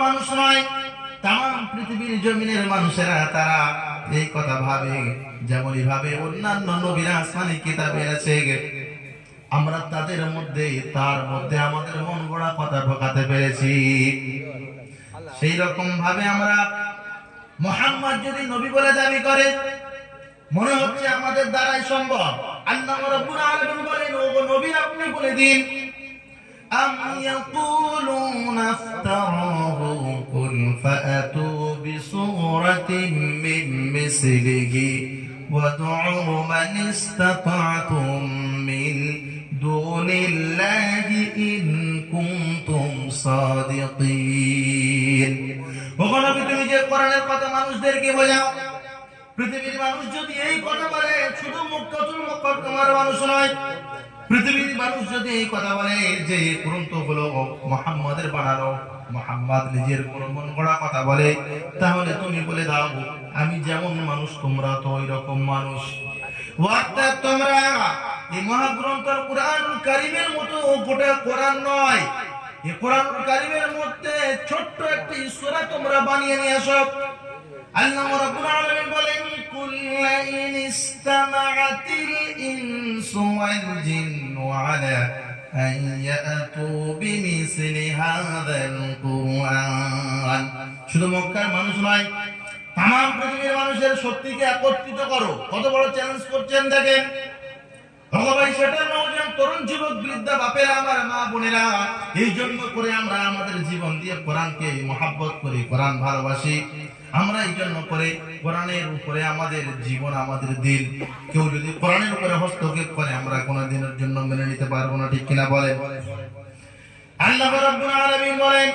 মানুষ নয় তাম পৃথিবীর জমিনের মানুষেরা তারা এই কথা ভাবে ভাবে অন্যান্য আসমানি কিতাবে আছে আমরা তাদের মধ্যে, তার মধ্যে আমাদের মন গড়া কথা ঢোকাতে পেরেছি। সেই রকম ভাবে আমরা মোহাম্মদ যদি নবী বলে দাবি করে মনে হচ্ছে আমাদের দ্বারাই সম্ভব আল্লাহ রাব্বুল আলামিন বলেন ওগো নবী আপনি বলে দিন أم يقولون افتراه قل فأتوا بصورة من مثله وادعوا من استطعتم من دون الله إن كنتم صادقين ওখানে তুমি যে কোরআনের কথা মানুষদেরকে বোঝাও পৃথিবীর মানুষ যদি এই কথা বলে, শুধু মুক্তাতুল মুকদ্দমার মানুষ নয়। পৃথিবীর মানুষ যদি এই কথা বলে যে গ্রন্থ হলো মোহাম্মদের বানানো, মোহাম্মদ নিজের কোন মন গড়া কথা বলে, তাহলে তুমি বলে দাও, আমি যেমন মানুষ, তোমরা তো ওই রকম মানুষ। অর্থাৎ তোমরা, এই মহাগ্রন্থ কোরআন কারিমের মতো, গোটা কোরআন নয়। এই কোরআন কারিমের মধ্যে ছোট্ট একটি সূরা তোমরা বানিয়ে নিয়ে আসো। আল্লাহ রাব্বুল আলামিন বলেন, কুল্লাইন ইন ইসতামাআতিল ইনসু ওয়াল জিন্নু আলা শুধু মক্কার মানুষ নয় তাম পৃথিবীর মানুষের শক্তিকে একত্রিত করো। কত বড় চ্যালেঞ্জ করছেন দেখেন। হস্তক্ষেপ করে আমরা কোনো দিনের জন্য মেনে নিতে পারব না, ঠিক কিনা বলে বলেন,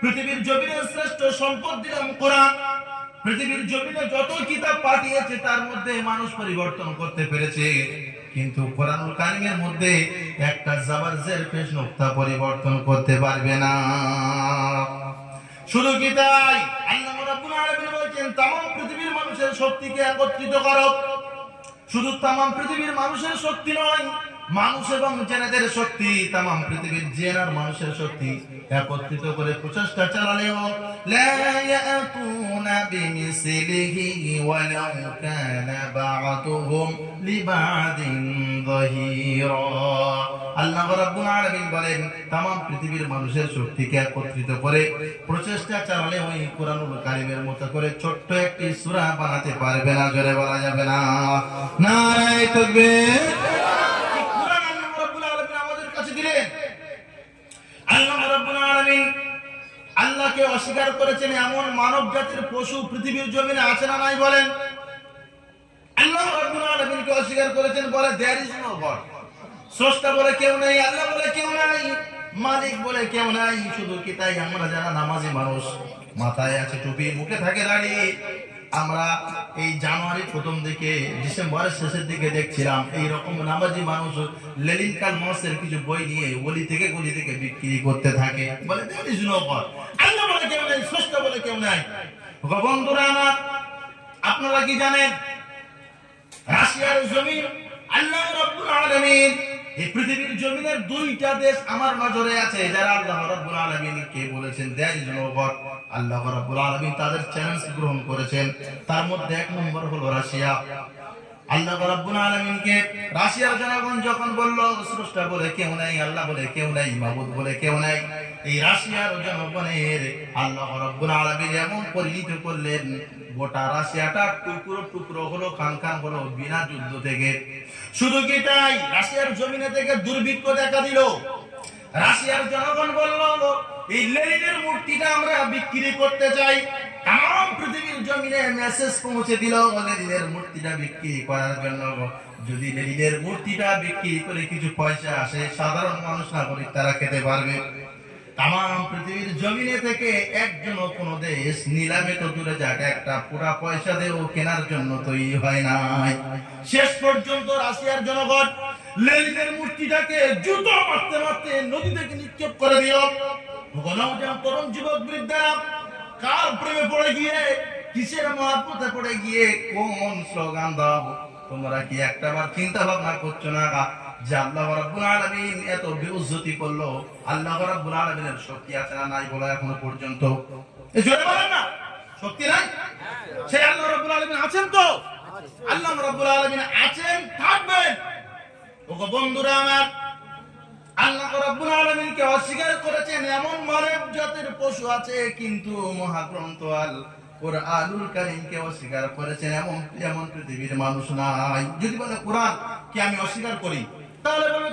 পৃথিবীর জমিনের শ্রেষ্ঠ সম্পদ দিলাম কোরআন। পৃথিবীর জমিনে যত কিতাব পাঠিয়েছে, তার মধ্যে মানুষ পরিবর্তন করতে পেরেছে। কিন্তু কোরআনুল কারিমের মধ্যে একটা জাবারজের পেশ নোক্তা পরিবর্তন করতে পারবে না শুধু কি তাই আল্লাহ রাব্বুল আলামিন বলেন तमाम পৃথিবীর মানুষের শক্তিকে একত্রিত করো শুধু তাম পৃথিবীর মানুষের শক্তি নয় মানুষ এবং জেনেদের শক্তি তাম পৃথিবীর জেন আর মানুষের শক্তি একত্রিত করে প্রচেষ্টা চালালেও আল্লাহ বলেন পৃথিবীর মানুষের একত্রিত করে প্রচেষ্টা চালালে ওই মতো করে ছোট্ট একটি সূরা বানাতে পারবে না, জোরে বলা যাবে না। নারায়ে এই কোরআন আল্লাহ রাব্বুল আলামিন আমাদের কাছে দিলেন আল্লাহ আল্লাহকে অস্বীকার করেছেন, এমন মানব জাতির পশু পৃথিবীর জমিনে আছে না নাই বলেন? আল্লাহ আলামিনকে অস্বীকার করেছেন, বলে দেয়ার ইজ নো স্রষ্টা বলে, কেউ নেই। আল্লাহ বলে, কেউ নাই। মালিক বলে, কেউ নাই। শুধু কি তাই? আমরা যারা নামাজি মানুষ, মাথায় আছে টুপি, মুখে থাকে দাঁড়িয়ে আমরা এই জানুয়ারি প্রথম দিকে, ডিসেম্বরের শেষের দিকে দেখছিলাম, এই রকম নামাজি মানুষ লেলিন কাল মাসের কিছু বই নিয়ে গলি থেকে গলি থেকে বিক্রি করতে থাকে। বলে কেউ বলে কেউ আমার, আপনারা কি জানেন? রাশিয়ার জমিন আল্লাহ রাব্বুল আলামিন এই পৃথিবীর জমিনের দুইটা দেশ আমার নজরে আছে, যারা আল্লাহ রাব্বুল আলামিনকে বলেছেন? দেয়ার ইজ নো আল্লাহ রাব্বুল আলামিন তাদের চ্যালেঞ্জ গ্রহণ করেছেন। তার মধ্যে এক নম্বর হলো রাশিয়া। আল্লাহ রাব্বুল আলামিনকে রাশিয়ার জনগণ যখন বলল, স্রষ্টা বলে কেউ নাই, আল্লাহ বলে কেউ নাই মাবুদ বলে কেউ নাই। এই রাশিয়ার জনগণের আল্লাহ রাব্বুল আলামিন এমন করলেন, গোটা রাশিয়াটা টুকরো টুকরো হলো হলো, বিনা যুদ্ধ থেকে। শুধু কি তাই? রাশিয়ার জমিনে থেকে দুর্ভিক্ষ দেখা দিল। রাশিয়ার জনগণ বলল, এই লেনিনের মূর্তিটা আমরা বিক্রি করতে চাই। তাম পৃথিবীর জমিনে মেসেজ পৌঁছে দিল মূর্তিটা বিক্রি করার জন্য। যদি মূর্তিটা বিক্রি করে কিছু পয়সা আসে, সাধারণ মানুষ, নাগরিক, তারা খেতে পারবে। তাম পৃথিবীর জমিনে থেকে একজন কোন দেশ নিলামে তো দূরে যাক, একটা পুরা পয়সা দেও কেনার জন্য তৈরি হয় নাই। শেষ পর্যন্ত রাশিয়ার জনগণ লেনিনের মূর্তিটাকে জুতো মারতে মারতে নদী থেকে নিক্ষেপ করে দিল। গণজন তরুণ যুবক বৃদ্ধারা, কার প্রেমে পড়ে গিয়ে কিসের মহাপথে পড়ে গিয়ে কোন স্লোগান দাও? তোমরা কি একটা বার চিন্তা ভাবনা করছ না? যে আল্লাহ এত করল। আল্লাহ শক্তি আছে না নাই বলা এখনও পর্যন্ত? আছেন বন্ধুরা আমার অস্বীকার করেছেন এমন মানব জাতের পশু আছে, কিন্তু মহাগ্রন্থ আল অস্বীকার করেছেন এমন পৃথিবীর মানুষ যদি বলে কোরআন কি আমি অস্বীকার করি, তাহলে তুমি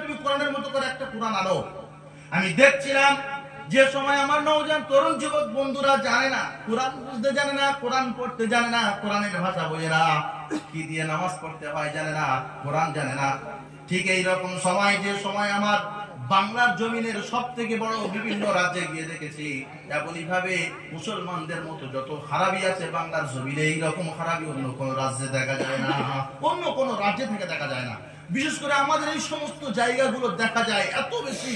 মতো করে একটা আমি দেখছিলাম যে সময় আমার নওজোয়ান তরুণ যুবক বন্ধুরা জানে না, কোরআন বুঝতে জানে না, কোরআন পড়তে জানে না, কোরআনের ভাষা বোঝে না, কি দিয়ে নামাজ পড়তে হয় জানে না, কোরআন জানে না। ঠিক এই রকম সময় যে সময় আমার বাংলার জমিনের সব থেকে বড় বিভিন্ন রাজ্যে গিয়ে দেখেছি এমনই ভাবে মুসলমানদের মতো যত খারাপই আছে বাংলার জমিনে, এইরকম খারাপই অন্য কোন রাজ্যে দেখা যায় না, অন্য কোন রাজ্যে থেকে দেখা যায় না। বিশেষ করে আমাদের এই সমস্ত জায়গাগুলো দেখা যায় এত বেশি।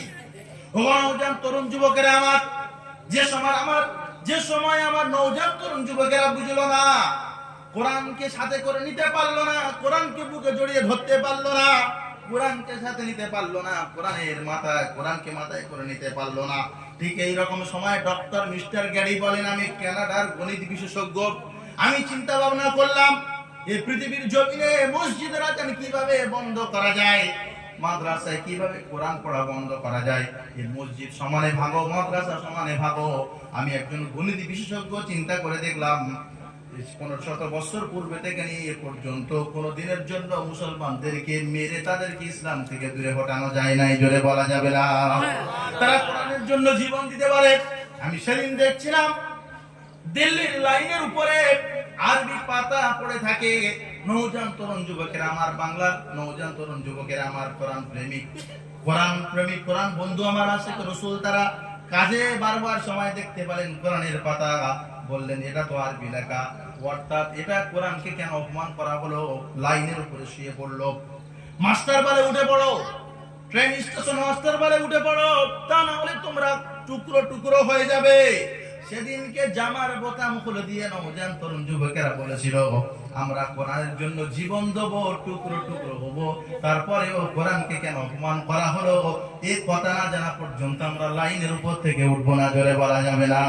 নৌজান তরুণ যুবকেরা আমার, যে সময় আমার, যে সময় আমার নৌজান তরুণ যুবকেরা বুঝলো না, কোরআনকে সাথে করে নিতে পারল না, কোরআনকে বুকে জড়িয়ে ধরতে পারল না। কোরআনকে সাথে নিতে পারল না, কোরআনের মাথায়, কোরআনকে মাথায় করে নিতে পারল না। ঠিক এই রকম সময় ডক্টর মিস্টার গ্যারি বলেন, আমি কানাডার গণিত বিশেষজ্ঞ। আমি চিন্তা ভাবনা করলাম এই পৃথিবীর জমিনে মসজিদের আজান কীভাবে বন্ধ করা যায়? মাদ্রাসায় কীভাবে কোরআন পড়া বন্ধ করা যায়? এই মসজিদ সমানে ভাগো, মাদ্রাসা সমানে ভাগো। আমি একজন গণিত বিশেষজ্ঞ, চিন্তা করে দেখলাম শত বছর পূর্বে থেকে নিয়ে পর্যন্ত কোন দিনের জন্য মুসলমানদেরকে মেরে তাদেরকে ইসলাম থেকে দূরে হটানো যায় নাই, জোরে বলা যাবে না। তারা কোরআনের জন্য জীবন দিতে পারে। আমি সেদিন দেখছিলাম, দিল্লির লাইনের উপরে আরবি পাতা পড়ে থাকে নৌজান তরুণ যুবকেরা আমার বাংলার নৌজান তরুণ যুবকেরা আমার কোরআন প্রেমিক কোরআন প্রেমিক, কোরআন বন্ধু আমার আছে রসুল, তারা কাজে বারবার সময় দেখতে পারেন কোরআনের পাতা। বললেন, এটা তো আরবি লেখা। অর্থাৎ এটা কোরআনকে কেন অপমান করা হলো? লাইনের উপরে শুয়ে পড়ল। মাস্টার বালে উঠে পড়ো। ট্রেন স্টেশন মাস্টার বালে উঠে পড়ো। তা না হলে তোমরা টুকরো টুকরো হয়ে যাবে। সেদিনকে জামার বোতাম খুলে দিয়ে নবজান তরুণ যুবকেরা বলেছিল, আমরা কোরআনের জন্য জীবন দেব, টুকরো টুকরো হব। তারপরেও কোরআনকে কেন অপমান করা হলো? এই কথা না জানা পর্যন্ত আমরা লাইনের উপর থেকে উঠবো না, জোরে বলা যাবে না।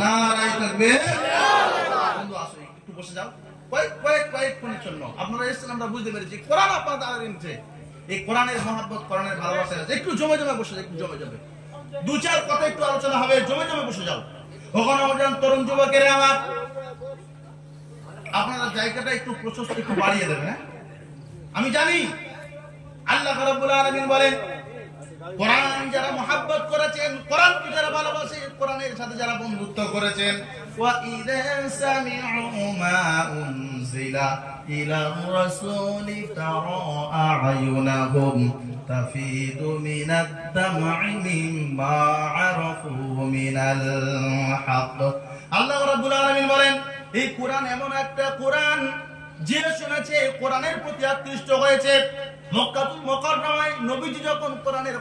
না রায় থাকবে? একটু বসে যাও কয়েক কয়েক কয়েক মিনিট জন্য। আপনারা এসেছেন, আমরা বুঝতে পেরেছি। কোরআন আপনার দ্বারা নিচ্ছে এই কোরআনের মহাব্বত, কোরআনের ভালোবাসা আছে। একটু জমে জমে বসে, একটু জমে জমে। দু চার কথা একটু আলোচনা হবে, জমে জমে বসে যাও। ওখানে ওজন তরুণ যুবকের আমার। আপনারা জায়গাটা একটু প্রশস্ত একটু বাড়িয়ে দেবেন হ্যাঁ? আমি জানি, আল্লাহ রাব্বুল আলামিন বলেন কোরআন যারা মহাব্বত করেছেন, কোরআনকে যারা ভালোবাসে, কোরআনের সাথে যারা বন্ধুত্ব করেছেন। আল্লাহ রাব্বুল আলামিন বলেন, এই কোরআন এমন একটা কোরআন যে শুনেছে, কোরআনের প্রতি আকৃষ্ট হয়েছে। যখন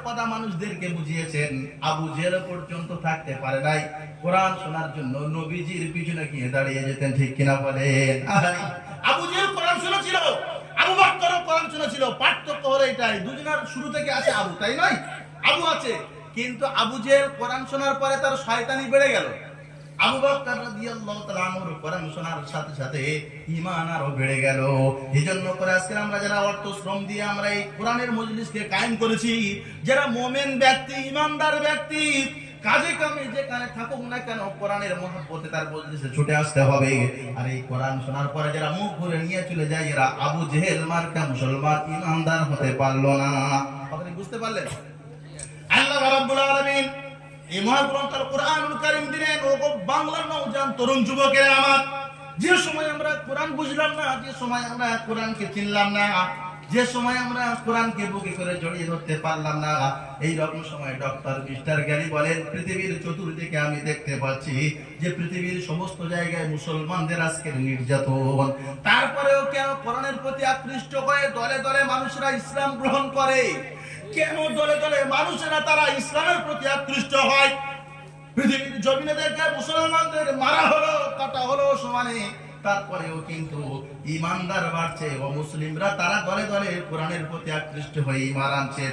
কথা মানুষদেরকে বুঝিয়েছেন, আবু জেহেল পর্যন্ত থাকতে পারে নাই। শোনার জন্য পিছনে গিয়ে দাঁড়িয়ে যেতেন, ঠিক আবু দুজনের শুরু থেকে আছে আবু, তাই নয়? আবু আছে, কিন্তু আবু জেহেল কোরআন শোনার পরে তার শয়তানি বেড়ে গেল। ছুটে আসতে হবে। আর এই কোরআন শোনার পরে যারা মুখ ঘুরে নিয়ে চলে যায়, এরা আবু জেহেল মার্কা মুসলমান ইমানদার হতে পারল না। কথাটা বুঝতে পারলেন? আল্লাহ এই মহাগ্রন্থ কোরআনুল কারীম দিলেন ও বাংলার নওজান তরুণ যুবকেরা আমার। যে সময় আমরা কোরআন বুঝলাম না, যে সময় আমরা কোরআনকে চিনলাম না, যে সময় আমরা কোরআনকে বুকে করে জড়িয়ে ধরতে পারলাম না, এই রকম সময় ডক্টর মিস্টার গ্যারি বলেন, পৃথিবীর চতুর্দিকে আমি দেখতে পাচ্ছি যে পৃথিবীর সমস্ত জায়গায় মুসলমানদের আজকের নির্যাতন। তারপরেও কেন কোরআনের প্রতি আকৃষ্ট হয়ে দলে দলে মানুষরা ইসলাম গ্রহণ করে। কেন দলে দলে মানুষেরা তারা ইসলামের প্রতি আকৃষ্ট হয়? পৃথিবীর জমিনে দেখে মুসলমানদের মারা হলো, কাটা হলো সমানে। তারপরেও কিন্তু ইমানদার বাড়ছে ও মুসলিমরা তারা দলে দলে কোরআনের প্রতি আকৃষ্ট হয়ে ইমান আনছে।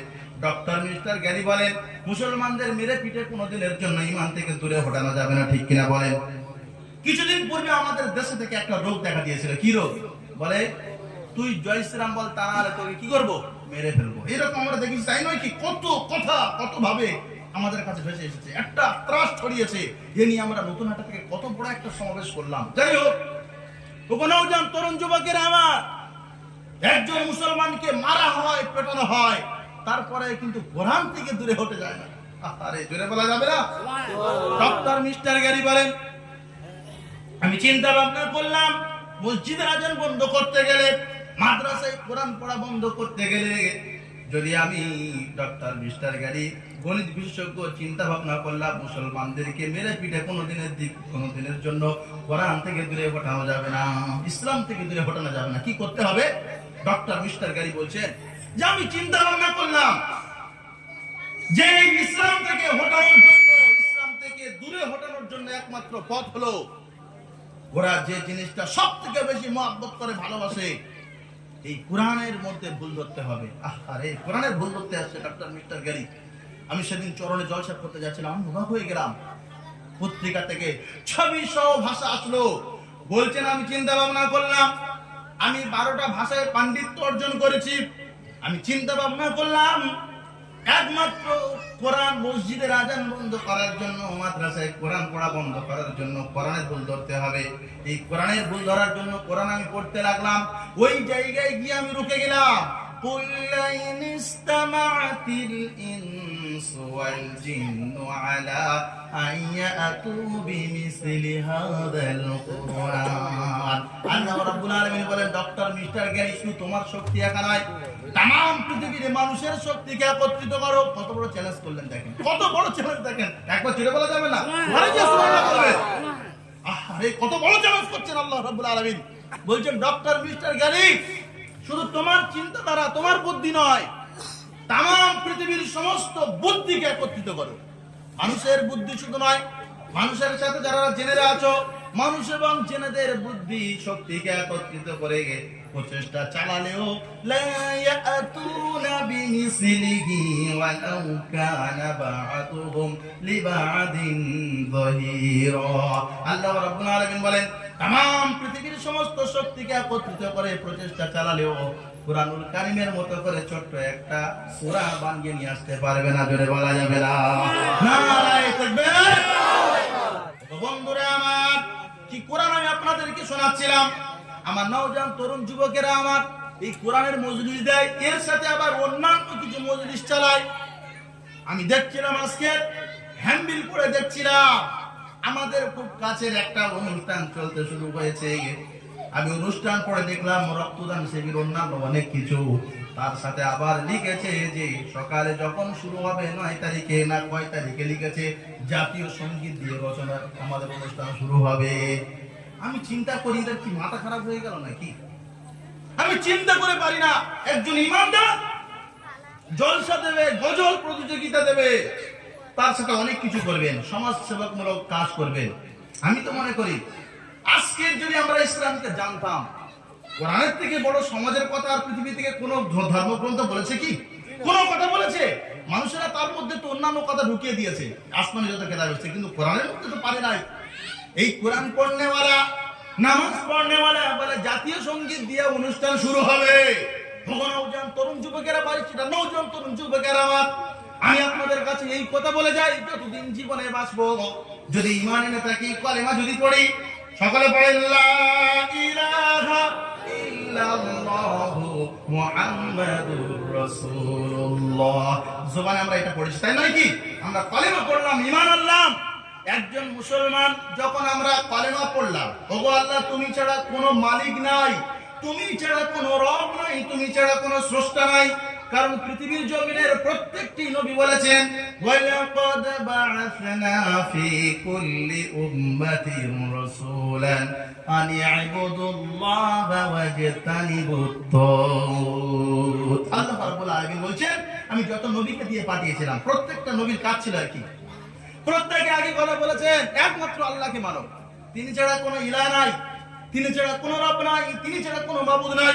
ডক্টর মিস্টার গ্যারি বলেন, মুসলমানদের মেরে পিঠে কোনোদিনের জন্য ইমান থেকে দূরে হটানো যাবে না, ঠিক কিনা বলেন? কিছুদিন পূর্বে আমাদের দেশে থেকে একটা রোগ দেখা দিয়েছিল। কি রোগ? বলে, তুই জয় শ্রীরাম বল তা নাহলে তোকে কি করব? মেরে ফেলব। এরকম আমরা দেখি তাই নয় কি? কত কথা, কত ভাবে আমাদের কাছে ভেসে এসেছে। একটা ত্রাস ছড়িয়েছে। এ নিয়ে আমরা নতুন হাটা থেকে কত বড় একটা সমাবেশ করলাম। যাই হোক, ওখানেও তরুণ যুবকের আমার। একজন মুসলমানকে মারা হয়, পেটানো হয়। তারপরে কিন্তু কোরআন থেকে দূরে হতে যায় না। আরে জোরে বলা যাবে না? ডক্টর মিস্টার গ্যারি বলেন, আমি চিন্তা ভাবনা করলাম, মসজিদের আজান বন্ধ করতে গেলে মাদ্রাসায় কোরআন পড়া বন্ধ করতে গেলে যদি আমি ডক্টর, মিস্টার গাড়ি, গণিত বিশেষজ্ঞ চিন্তা ভাবনা করলাম, মুসলমানদেরকে মেরে পিঠে কোনো দিনের দিক কোনো দিনের জন্য কোরআন থেকে দূরে হটানো যাবে না, ইসলাম থেকে দূরে হটানো যাবে না। কি করতে হবে? ডক্টর, মিস্টার গাড়ি বলছেন, যে আমি চিন্তা ভাবনা করলাম যে ইসলাম থেকে হটানোর জন্য, ইসলাম থেকে দূরে হটানোর জন্য একমাত্র পথ হলো ওরা যে জিনিসটা সব থেকে বেশি মহব্বত করে, ভালোবাসে। এই কোরআনের মধ্যে ভুল ধরতে হবে। আরে কোরআনের ভুল ধরতে আসছে, ডাক্তার মিস্টার গ্যারি। আমি সেদিন চরণে জলসা করতে যাচ্ছিলাম, আমি হয়ে গেলাম। পত্রিকা থেকে ছবি সহ ভাষা আসলো। বলছেন, আমি চিন্তা ভাবনা করলাম, আমি বারোটা ভাষায় পাণ্ডিত্য অর্জন করেছি। আমি চিন্তা ভাবনা করলাম, একমাত্র কোরআন মসজিদে রাজান বন্ধ করার জন্য, মাদ্রাসায় কোরআন পড়া বন্ধ করার জন্য কোরআনের ভুল ধরতে হবে। এই কোরআনের ভুল ধরার জন্য কোরআন আমি পড়তে লাগলাম। ওই জায়গায় গিয়ে আমি রুকে গেলাম। قل لئن استمعت الإنس والجن على أن يأتوا بمثل هذا القرآن আল্লাহ রাব্বুল আলামিন বলেন ডক্টর মিস্টার গ্যারি শুধু তোমার শক্তি একা নয় তাম পৃথিবীর মানুষের শক্তিকে একত্রিত করো কত বড় চ্যালেঞ্জ করলেন দেখেন কত বড় চ্যালেঞ্জ দেখেন একবার ছেড়ে বলা যাবে না ঘরে গিয়ে সুবহানাল্লাহ করবেন আরে কত বড় চ্যালেঞ্জ করছেন আল্লাহ রাব্বুল আলামিন বলছেন ডক্টর মিস্টার গ্যারি শুধু তোমার চিন্তাধারা, তোমার বুদ্ধি নয় তাম পৃথিবীর সমস্ত বুদ্ধিকে একত্রিত করো। মানুষের বুদ্ধি শুধু নয়, মানুষের সাথে যারা জেনেরা আছো মানুষ এবং জেনেদের বুদ্ধি শক্তিকে একত্রিত করে প্রচেষ্টা চালালেও আল্লাহ বলেন, তাম, পৃথিবীর সমস্ত শক্তিকে একত্রিত করে প্রচেষ্টা চালালেও কোরআনুল কারিমের মতো করে ছোট্ট একটা সূরা বানিয়ে নিয়ে আসতে পারবে না জোরে বলা যাবে না। বন্ধুরা আমার, কি কোরআন আমি আপনাদেরকে শোনাচ্ছিলাম? আমার নওজোয়ান তরুণ যুবকেরা আমার এই কোরআনের মজলিস দেয়, এর সাথে আবার অন্যান্য কিছু মজলিস চালায়। আমি দেখছিলাম আজকে, হ্যান্ডবিল করে দেখছিলাম। আমাদের খুব কাছের একটা অনুষ্ঠান চলতে শুরু হয়েছে। আমি অনুষ্ঠান পরে দেখলাম, রক্তদান শিবির অন্যান্য অনেক কিছু। তার সাথে আবার লিখেছে যে, সকালে যখন শুরু হবে নয় তারিখে না কয় তারিখে লিখেছে, জাতীয় সংগীত দিয়ে রচনা, আমাদের অনুষ্ঠান শুরু হবে। আমি চিন্তা করি, এদের কি মাথা খারাপ হয়ে গেল নাকি? আমি চিন্তা করে পারি না, একজন ইমানদার জলসা দেবে, গজল প্রতিযোগিতা দেবে, তার সাথে অনেক কিছু করবেন সমাজ সেবকমূলক কাজ করবেন। আমি তো মনে করি আজকের যদি আমরা ইসলামকে জানতাম, কোরআনের থেকে বড় সমাজের কথা আর পৃথিবী থেকে কোনো ধর্মগ্রন্থ বলেছে কি? কোনো কথা বলেছে? মানুষেরা তার মধ্যে তো অন্যান্য কথা ঢুকিয়ে দিয়েছে। আসমানে যত কেতাব এসেছে কিন্তু কোরআনের মধ্যে তো পারে নাই। এই কোরআন পড়নেওয়ালা, নামাজ পড়নেওয়ালা, বলে জাতীয় সংগীত দিয়ে অনুষ্ঠান শুরু হবে। নৌজন তরুণ যুবকেরা বাড়ি, সেটা তরুণ যুবকেরা আমার আমি আপনাদের কাছে এই কথা বলে যাই, যতদিন জীবনে বাঁচবো, যদি ইমান এনে থাকি, কলেমা যদি পড়ি সকলে পড়েন লা আমরা এটা পড়েছি, তাই কি? আমরা কলেমা পড়লাম একজন মুসলমান, যখন আমরা কলেমা পড়লাম তুমি ছাড়া কোনো মালিক নাই, তুমি ছাড়া কোনো রব নাই, তুমি ছাড়া কোনো স্রষ্টা নাই। কারণ পৃথিবীর জমিনের প্রত্যেকটি নবী বলেছেন, ওয়ালাকাদ বা'আথনা ফি কুল্লি উম্মাতিন রাসূলান আন ইয়াবুদুল্লাহা ওয়াজতানিবুত তাগুত আল্লাহ রাব্বুল আলামিন বলছেন, আমি যত নবীকে দিয়ে পাঠিয়েছিলাম, প্রত্যেকটা নবীর কাজ ছিল আর কি। প্রত্যেকে আগে কথা বলেছেন, একমাত্র আল্লাহকে মানো। তিনি ছাড়া কোনো ইলা নাই, তিনি ছাড়া কোনো রব নাই, তিনি ছাড়া কোনো মাবুদ নাই।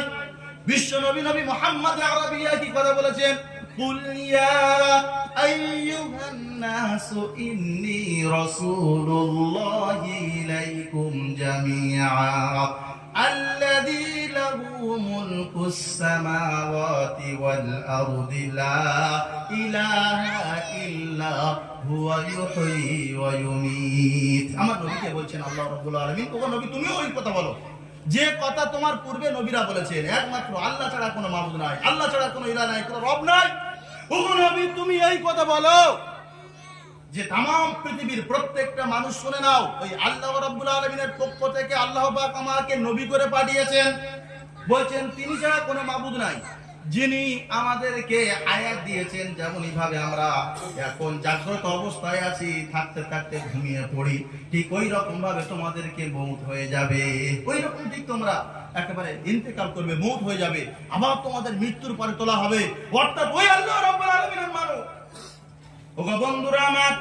বিশ্ব নবী নবী মোহাম্মদ আরবিয়া কি কথা বলেছেন قل يا أيها الناس إني رسول الله إليكم جميعا الذي له ملك السماوات والأرض لا إله إلا هو يحيي ويميت আমার নবীকে বলছেন আল্লাহ রাব্বুল আলামিন ওগো নবী তুমিও ওই কথা বলো যে কথা তোমার পূর্বে নবীরা বলেছেন, একমাত্র আল্লাহ ছাড়া কোনো মাবুদ নাই, আল্লাহ ছাড়া কোনো ইলা নাই, কোনো রব নাই। নবী, তুমি এই কথা বলো যে তাম পৃথিবীর প্রত্যেকটা মানুষ শুনে নাও, ওই আল্লাহ রব্বুল আলমিনের পক্ষ থেকে আল্লাহ আমাকে নবী করে পাঠিয়েছেন। বলছেন, তিনি ছাড়া কোনো মাবুদ নাই। যিনি আমাদেরকে আয়াত দিয়েছেন, যেমন ভাবে আমরা এখন জাগ্রত অবস্থায় আছি, থাকতে থাকতে ঘুমিয়ে পড়ি, ঠিক ওই রকম ভাবে তোমাদেরকে মৌত হয়ে যাবে। ওই রকম ঠিক তোমরা একেবারে ইন্তেকাল করবে, মৌত হয়ে যাবে। আবার তোমাদের মৃত্যুর পরে তোলা হবে। অর্থাৎ ওই আল্লাহ রাব্বুল আলামিনের মানো ওগো বন্ধুরা আমার,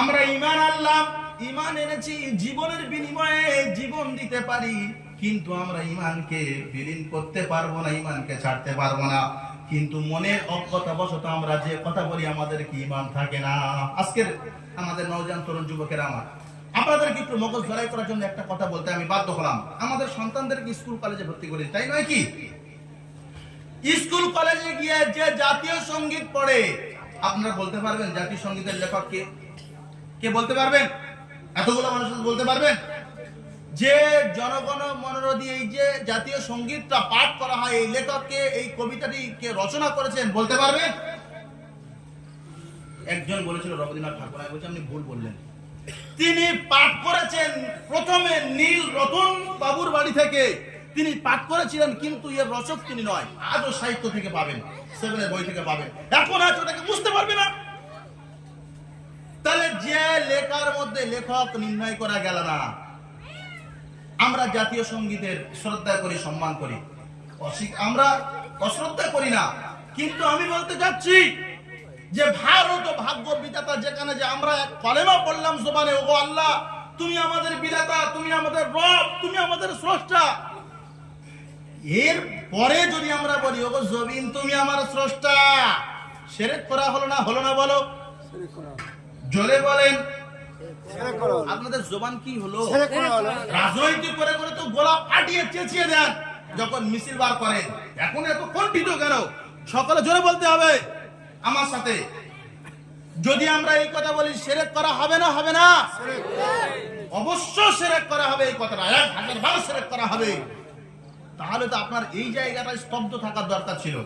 আমরা ইমান আনলাম ইমান এনেছি, জীবনের বিনিময়ে জীবন দিতে পারি। কিন্তু আমরা ইমানকে বিলীন করতে পারব না, ইমানকে ছাড়তে পারব না। কিন্তু মনের অজ্ঞতা বশত আমরা যে কথা বলি, আমাদের কি ইমান থাকে না? আজকের আমাদের নওজান তরুণ যুবকের আমার, আপনাদেরকে একটু মগজ ধরাই করার জন্য একটা কথা বলতে আমি বাধ্য হলাম। আমাদের সন্তানদেরকে স্কুল কলেজে ভর্তি করি তাই নয় কি? স্কুল কলেজে গিয়ে যে জাতীয় সংগীত পড়ে, আপনারা বলতে পারবেন জাতীয় সঙ্গীতের লেখক কে? কে বলতে পারবেন? এতগুলো মানুষ বলতে পারবেন? যে জনগণ মনোরধি, এই যে জাতীয় সঙ্গীতটা পাঠ করা হয়, এই লেখককে, এই কবিতাটি কে রচনা করেছেন, বলতে পারবেন? একজন বলেছিল, রবীন্দ্রনাথ ঠাকুর, আমি বলছি, আপনি ভুল বললেন। তিনি পাঠ করেছেন প্রথমে নীল রতন বাবুর বাড়ি থেকে। তিনি পাঠ করেছিলেন, কিন্তু এর রচক তিনি নয়, আজও সাহিত্য থেকে পাবেন, সেভেনের বই থেকে পাবেন। এখন আজ ওটাকে বুঝতে পারবে না। তাহলে যে লেখার মধ্যে লেখক নির্ণয় করা গেল না আমরা জাতীয় সঙ্গীতের শ্রদ্ধা করি সম্মান করি। আমরা অশ্রদ্ধা করি না। কিন্তু আমি বলতে চাচ্ছি যে ভারত ও ভাগ্য বিধাতা যেখানে যে আমরা এক কলেমা পড়লাম জোবানে ওগো আল্লাহ তুমি আমাদের বিধাতা তুমি আমাদের রব তুমি আমাদের স্রষ্টা। এর পরে যদি আমরা বলি ওগো জবিন তুমি আমার স্রষ্টা। সেরেক করা হলো না হলো না বলো? জলে বলেন আপনাদের জবান কি হলো? রাজনৈতিক করে করে তো গোলা ফাটিয়ে চেঁচিয়ে দেন যখন মিছিল বার করেন। এখন এত কণ্ঠিত কেন? সকালে জোরে বলতে হবে আমার সাথে। যদি আমরা এই কথা বলি সেরেক করা হবে না হবে না? অবশ্য সেরেক করা হবে এই কথাটা। এক হাজার বার সেরেক করা হবে। তাহলে তো আপনার এই জায়গাটায় স্তব্ধ থাকার দরকার ছিল।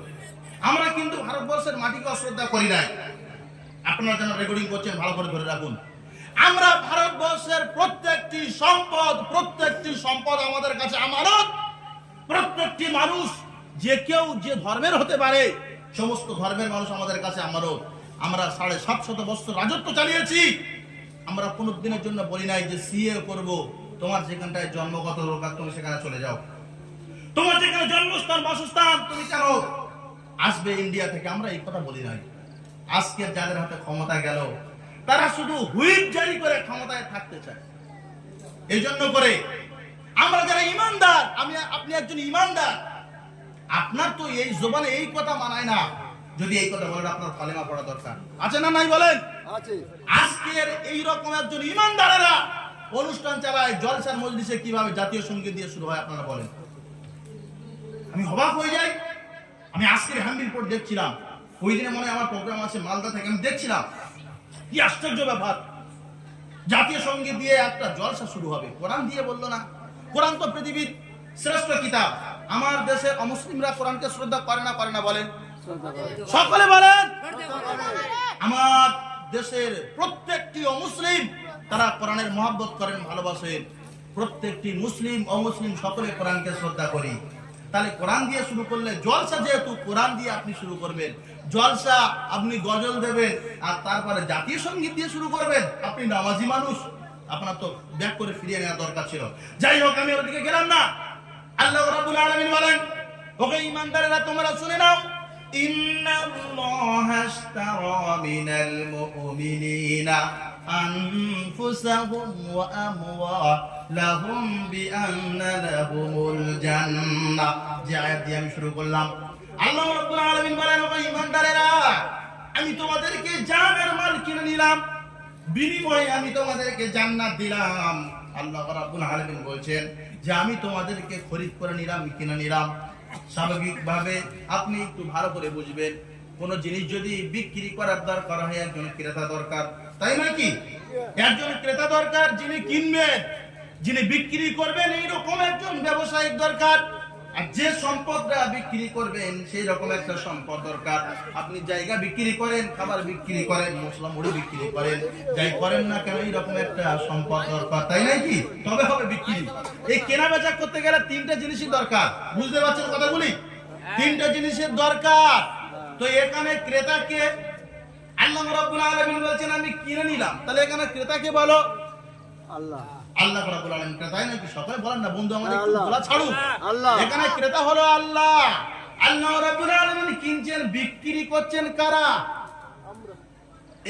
আমরা কিন্তু ভারতবর্ষের মাটিকে অশ্রদ্ধা করি নাই। আপনারা যেন রেকর্ডিং করছেন ভালো করে ধরে রাখুন। আমরা ভারতবর্ষের প্রত্যেকটি সম্পদ প্রত্যেকটি সম্পদ আমাদের কাছে আমানত। প্রত্যেকটি মানুষ, যে কেউ যে ধর্মের হতে পারে, সমস্ত ধর্মের মানুষ আমাদের কাছে আমানত। আমরা সাড়ে সাতশত বছর রাজত্ব চালিয়েছি। আমরা কোনো দিনের জন্য বলি নাই যে সিএ করব। তোমার যেখানটায় জন্মগত রোগ, তুমি সেখানে চলে যাও। তোমার যেখানে জন্মস্থান, বাসস্থান, তুমি কেন আসবে ইন্ডিয়া থেকে? আমরা এই কথা বলি নাই। আজকের যাদের হাতে ক্ষমতা গেল তারা শুধু হুইপ জারি করে ক্ষমতায় থাকতে চায়। এই জন্য করে আমরা যারা ইমানদার আমি আপনি একজন ইমানদার আপনার তো এই জবানে এই কথা মানায় না। যদি এই কথা বলেন আপনার কালেমা পড়া দরকার। আছে না নাই বলেন? আজকের এই রকম একজন ইমানদারেরা অনুষ্ঠান চালায় জলসার মজলিসে কীভাবে জাতীয় সংগীত দিয়ে শুরু হয় আপনারা বলেন। আমি অবাক হয়ে যাই। আমি আজকের হ্যান্ডিল দেখছিলাম। ওই দিনে মনে হয় আমার প্রোগ্রাম আছে মালদা থেকে আমি দেখছিলাম। কি আশ্চর্য ব্যাপার। জাতীয় সংগীত দিয়ে একটা জলসা শুরু হবে। কোরআন দিয়ে বলল না। কোরআন তো পৃথিবীর শ্রেষ্ঠ কিতাব। আমার দেশের অমুসলিমরা কোরআনকে শ্রদ্ধা করে না করে না বলেন। সকলে বলেন। আমার দেশের প্রত্যেকটি অমুসলিম তারা কোরআনের মহাব্বত করেন ভালোবাসেন। প্রত্যেকটি মুসলিম অমুসলিম সকলে কোরআনকে শ্রদ্ধা করি। তাহলে কোরআন দিয়ে শুরু করলে জলসা যেহেতু কোরআন দিয়ে আপনি শুরু করবেন জলসা আপনি গজল দেবেন আর তারপরে জাতীয় সঙ্গীত দিয়ে শুরু করবেন আপনি নামাজি মানুষ আপনার তো ব্যাক করে ফিরিয়ে নেওয়া দরকার ছিল যাই হোক আমি ওদিকে গেলাম না আল্লাহ রাব্বুল আলামিন বলেন ওকে ইমানদারেরা তোমরা শুনে নাও إن الله اشترى من المؤمنين أنفسهم وأموالهم লাহুম বিআন্না লাহুমুল জান্নাহ যে আয়াত দিয়ে আমি শুরু করলাম। আল্লাহ রাব্বুল আলামিন বলেন ও ঈমানদারেরা, আমি তোমাদেরকে জানের মাল কিনে নিলাম। বিনিময়ে আমি তোমাদেরকে জান্নাত দিলাম। আল্লাহ রাব্বুল আলামিন বলছেন যে, আমি তোমাদেরকে খরিদ করে নিলাম, কিনে নিলাম। স্বাভাবিকভাবে আপনি একটু ভালো করে বুঝবেন। কোন জিনিস যদি বিক্রি করার দরকার হয়, একজন ক্রেতা দরকার। তাই নাকি একজন ক্রেতা দরকার যিনি কিনবেন। যিনি বিক্রি করবেন, এইরকম একজন ব্যবসায়িক দরকার। আর যে সম্পদটা বিক্রি করবেন সেই রকম একটা সম্পদ দরকার। আপনি জায়গা বিক্রি করেন, খাবার বিক্রি করেন, মশলা মুড়ি বিক্রি করেন, যাই করেন না কেন, এইরকম একটা সম্পদ দরকার, তাই নাই কি? তবে হবে বিক্রি। এই কেনা বেচা করতে গেলে তিনটা জিনিসই দরকার। বুঝতে পারছেন কথাগুলি? তিনটা জিনিসের দরকার। তো এখানে ক্রেতাকে, আল্লাহ রাব্বুল আলামিন বলছেন, আমি কিনে নিলাম। তাহলে এখানে ক্রেতাকে বলো। আল্লাহ। আল্লাহ রাব্বুল আলামিন ক্রেতাই নাকি? সকালে বলেন না বন্ধু আমাদের আল্লাহ। এখানে ক্রেতা হলো আল্লাহ। আল্লাহ রাব্বুল আলামিন কিনছেন বিক্রি করছেন কারা?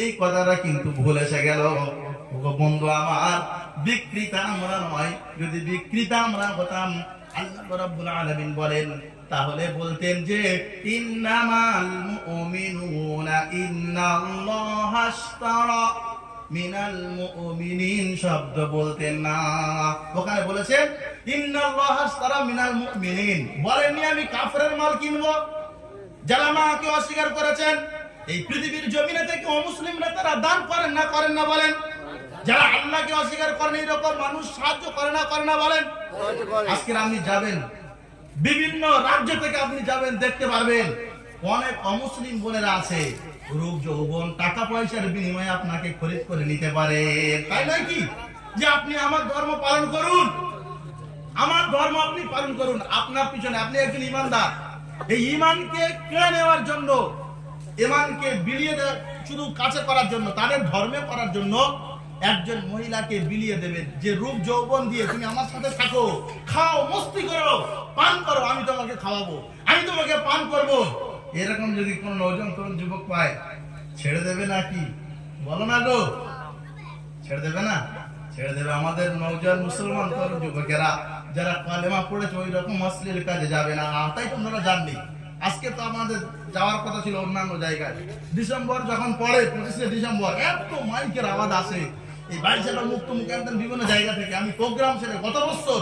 এই কথাটা কিন্তু ভুলে এসে গেল। বন্ধু আমার বিক্রিতা আমরা নয়। যদি বিক্রিতা আমরা হতাম আল্লাহ রাব্বুল আলামিন বলেন তাহলে বলতেন যে ইন্নামাল মুমিনুনা ইন্নাল্লাহা আশতারা। মিনাল মুমিনিন শব্দ বলতেন না। ওখানে বলেছেন ইন্নাল্লাহা আশতারা মিনাল মুমিনিন। বলেননি আমি কাফেরের মাল কিনবো। যারা আমাকে অস্বীকার করেছেন এই পৃথিবীর জমিনে থেকে অমুসলিমরা তারা দান করেন না করেন না বলেন। যারা আল্লাহকে অস্বীকার করেন এইরকম মানুষ সাহায্য করে না করে না বলেন। আজকে আপনি যাবেন। বিভিন্ন রাজ্য থেকে আপনি যাবেন দেখতে পারবেন। অনেক অমুসলিম বোনেরা আছে। রূপ যৌবন টাকা পয়সার বিনিময়ে আপনাকে খরিদ করে নিতে পারে। তাই নয় কি? যে আপনি আমার ধর্ম পালন করুন। আমার ধর্ম আপনি পালন করুন। আপনার পিছনে আপনি একজন ইমানদার। এই ইমানকে কেড়ে নেওয়ার জন্য, ইমানকে বিলিয়ে শুধু কাছে করার জন্য, তাদের ধর্মে করার জন্য একজন মহিলাকে বিলিয়ে দেবেন যে রূপ যৌবন দিয়ে তুমি আমার সাথে থাকো, খাও, মস্তি করো, পান করো, আমি তোমাকে খাওয়াবো, আমি তোমাকে পান করব। এরকম যদি কোন নজন তরুণ যুবক পায়, ছেড়ে দেবে নাকি? বলো না গো। ছেড়ে দেবে না? ছেড়ে দেবে আমাদের নৌজান মুসলমান তরুণ যুবকেরা, যারা কালেমা পড়েছে ওই রকম অশ্লীল কাজে যাবে না। তাই তোমরা জাননি আজকে তো আমাদের যাওয়ার কথা ছিল অন্যান্য জায়গায়। ডিসেম্বর যখন পড়ে, পঁচিশে ডিসেম্বর, এত মাইকের আওয়াজ আসে। এই বাইশেটা মুক্ত মুখান্তর বিভিন্ন জায়গা থেকে। আমি প্রোগ্রাম সেরে গত বছর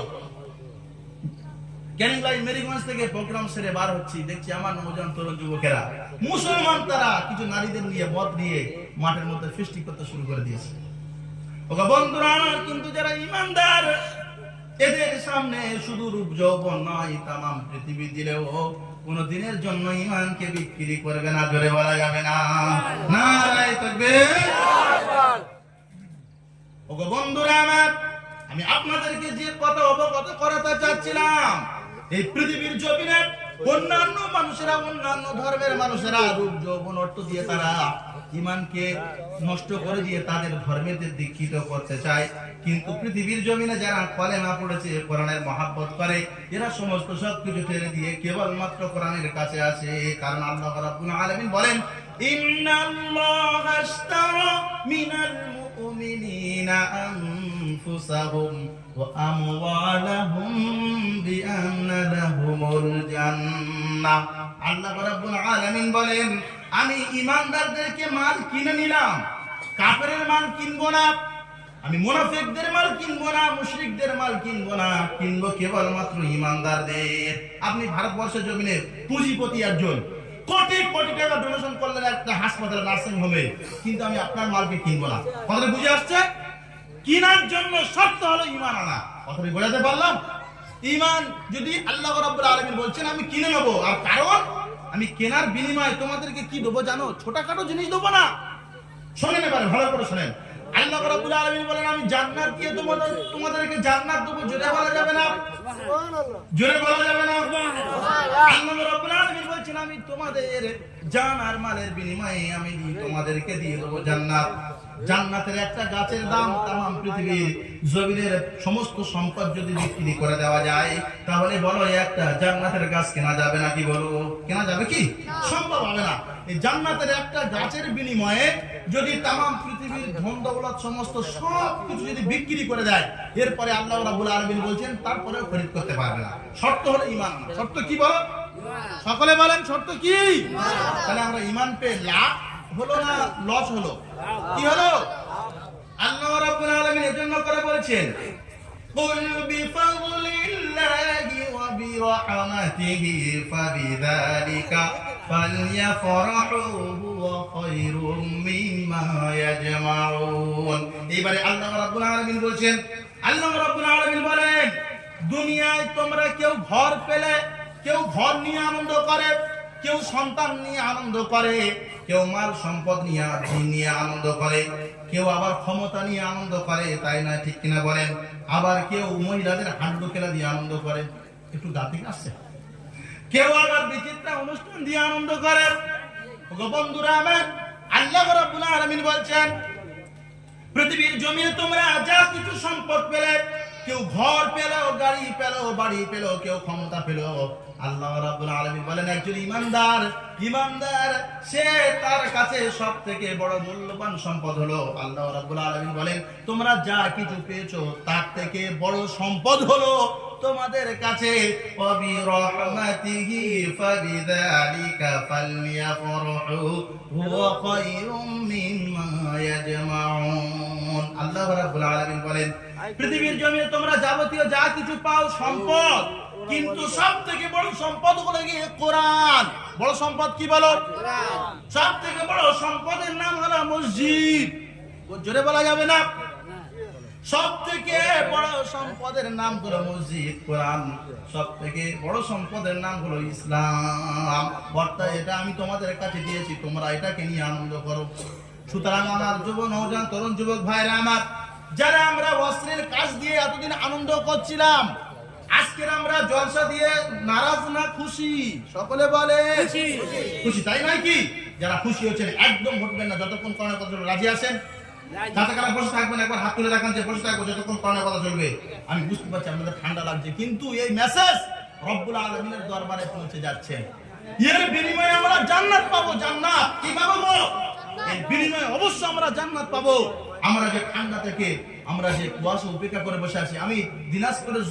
ক্যানিংলাই মেরিগঞ্জ থেকে প্রোগ্রাম সেরে বার হচ্ছি। দেখছি আমার নৌজান তরুণ যুবকেরা। মুসলমান তারা কিছু নারীদের নিয়ে নিয়ে মাঠের মধ্যে করতে শুরু করে দিয়েছে। ওগো বন্ধুরা আমার কিন্তু যারা ইমানদার, এদের সামনে শুধু রূপ যৌবন নয় পৃথিবী দিলেও কোন দিনের জন্য ইমানকে বিক্রি করবে না ধরে বলা যাবে না। নারায় থাকবে। বন্ধুরা আমার, আমি আপনাদেরকে যে কথা অবগত করাতে চাচ্ছিলাম এই পৃথিবীর জমিনে অন্যান্য মানুষেরা, অন্যান্য ধর্মের মানুষেরা রূপ, যৌবন, অর্থ দিয়ে তারা ইমানকে নষ্ট করে দিয়ে তাদের ধর্মেদের দীক্ষিত করতে চায়। কিন্তু পৃথিবীর জমিনে যারা কলেমা পড়েছে, কোরআনের মহাব্বত করে, এরা সমস্ত সবকিছু ফেলে দিয়ে কেবলমাত্র কোরআনের কাছে আসে। কারণ আল্লাহ রাব্বুল আলামিন বলেন, ইন্নাল্লাহ আশতারা মিনাল মুমিনিনা আনফুসাহুম। وأموالهم بأن لهم الجنة আল্লাহ রাব্বুল আলামিন বলেন আমি ইমানদারদেরকে মাল কিনে নিলাম কাফেরের মাল কিনবো না আমি মুনাফিকদের মাল কিনবো না মুশরিকদের মাল কিনবো না কিনবো কেবলমাত্র ইমানদারদের আপনি ভারতবর্ষের জমিনে পুঁজিপতি একজন কোটি কোটি টাকা ডোনেশন করলেন একটা হাসপাতাল নার্সিং হোমে কিন্তু আমি আপনার মালকে কিনবো না কথাটা বুঝে আসছে কিনার জন্য শর্ত হলো ইমান আনা। কথাটা বোঝাতে পারলাম? ইমান যদি আল্লাহ রাব্বুল আলামিন বলছেন, আমি কিনে নেব। আর কারণ, আমি কেনার বিনিময়ে তোমাদেরকে কি দেবো জানো? ছোটখাটো জিনিস দেবো না। শোনেন এবারে, ভালো করে শোনেন। আল্লাহ রাব্বুল আলামিন বলেন, আমি জান্নাত দিয়ে তোমাদের তোমাদেরকে জান্নাত দেবো। জোরে বলা যাবে না? জোরে বলা যাবে না? আল্লাহ রাব্বুল আলামিন বলছেন, আমি তোমাদের জান আর মালের বিনিময়ে আমি তোমাদেরকে দিয়ে দেবো জান্নাত। জান্নাতের একটা গাছের দাম তাম পৃথিবীর জমিনের সমস্ত সম্পদ যদি বিক্রি করে দেওয়া যায় তাহলে বলো একটা জান্নাতের গাছ কেনা যাবে নাকি বলো? কেনা যাবে কি? সম্ভব হবে না। এই জান্নাতের একটা গাছের বিনিময়ে যদি তামাম পৃথিবীর ধন দৌলত সমস্ত সব কিছু যদি বিক্রি করে দেয় এরপরে আল্লাহ রাব্বুল আলামিন বলছেন তারপরেও খরিদ করতে পারবে না। শর্ত হলো ঈমান। শর্ত কি বলো? সকলে বলেন শর্ত কি? তাহলে আমরা ইমান পেয়ে লাভ হলো না লস হলো কি হলো আল্লাহ রাব্বুল আলামিন এজন্য করে বলেছেন قل بفضل الله وبرحمته فبذلك فليفرحوا هو خير مما يجمعون এবারে আল্লাহ রাব্বুল আলামিন বলছেন আল্লাহ রাব্বুল আলামিন বলেন দুনিয়ায় তোমরা কেউ ঘর পেলে কেউ ঘর নিয়ে আনন্দ করে কেউ সন্তান নিয়ে আনন্দ করে, কেউ মাল সম্পদ নিয়ে নিয়ে আনন্দ করে, কেউ আবার ক্ষমতা নিয়ে আনন্দ করে, তাই না ঠিক কিনা বলেন? আবার কেউ মহিলাদের হাড্ডু খেলা দিয়ে আনন্দ করে। একটু গাতিক আসছে? কেউ আবার বিচিত্র অনুষ্ঠান দিয়ে আনন্দ করে। বন্ধুরা আমার, আল্লাহ রাব্বুল আলামিন বলছেন, পৃথিবীর জমিনে তোমরা যা কিছু সম্পদ পেলে কেউ ঘর পেল, গাড়ি পেল, বাড়ি পেল, কেউ ক্ষমতা পেল। আল্লাহ বলেন, একজন ইমানদার ইমানদার, সে তার কাছে বড় মূল্যবান সম্পদ হলো। আল্লাহ বলেন, তোমরা যা কিছু পেয়েছ, তার থেকে বড় সম্পদ হলো তোমাদের কাছে। আল্লাহ বলেন পৃথিবীর জমিনে তোমরা যাবতীয় যা কিছু পাও সম্পদ। কিন্তু সব থেকে বড় সম্পদ হলো গিয়ে কোরআন। বড় সম্পদ কি বলো? সব থেকে বড় সম্পদের নাম হলো মসজিদ। জোরে বলা যাবে না? সব থেকে বড় সম্পদের নাম হলো মসজিদ কোরআন। সব থেকে বড় সম্পদের নাম হলো ইসলাম। অর্থাৎ এটা আমি তোমাদের কাছে দিয়েছি তোমরা এটাকে নিয়ে আনন্দ করো। সুতরাং আমার যুব নৌজান তরুণ যুবক ভাইরা আমার যারা আমরা অস্ত্রের কাজ দিয়ে এতদিন আনন্দ করছিলাম আজকের আমরা জলসা দিয়ে নারাজ না খুশি। সকলে বলে খুশি। তাই নয় কি? যারা খুশি হচ্ছেন একদম উঠবেন না যতক্ষণ করার কথা রাজি। আছেন বসে থাকবেন একবার হাত তুলে দেখান যে বসে থাকব যতক্ষণ করার কথা চলবে। আমি বুঝতে পারছি আপনাদের ঠান্ডা লাগছে কিন্তু এই মেসেজ রব্বুল আলমিনের দরবারে পৌঁছে যাচ্ছে। এর বিনিময়ে আমরা জান্নাত পাবো জান্নাত। কি পাবো বিনিময়ে অবশ্যই আমরা জান্নাত পাবো। আমরা যে ঠান্ডা থেকে আমরা যে কুয়াশা উপেক্ষা করে বসে আছি আমি দিনাজপুরের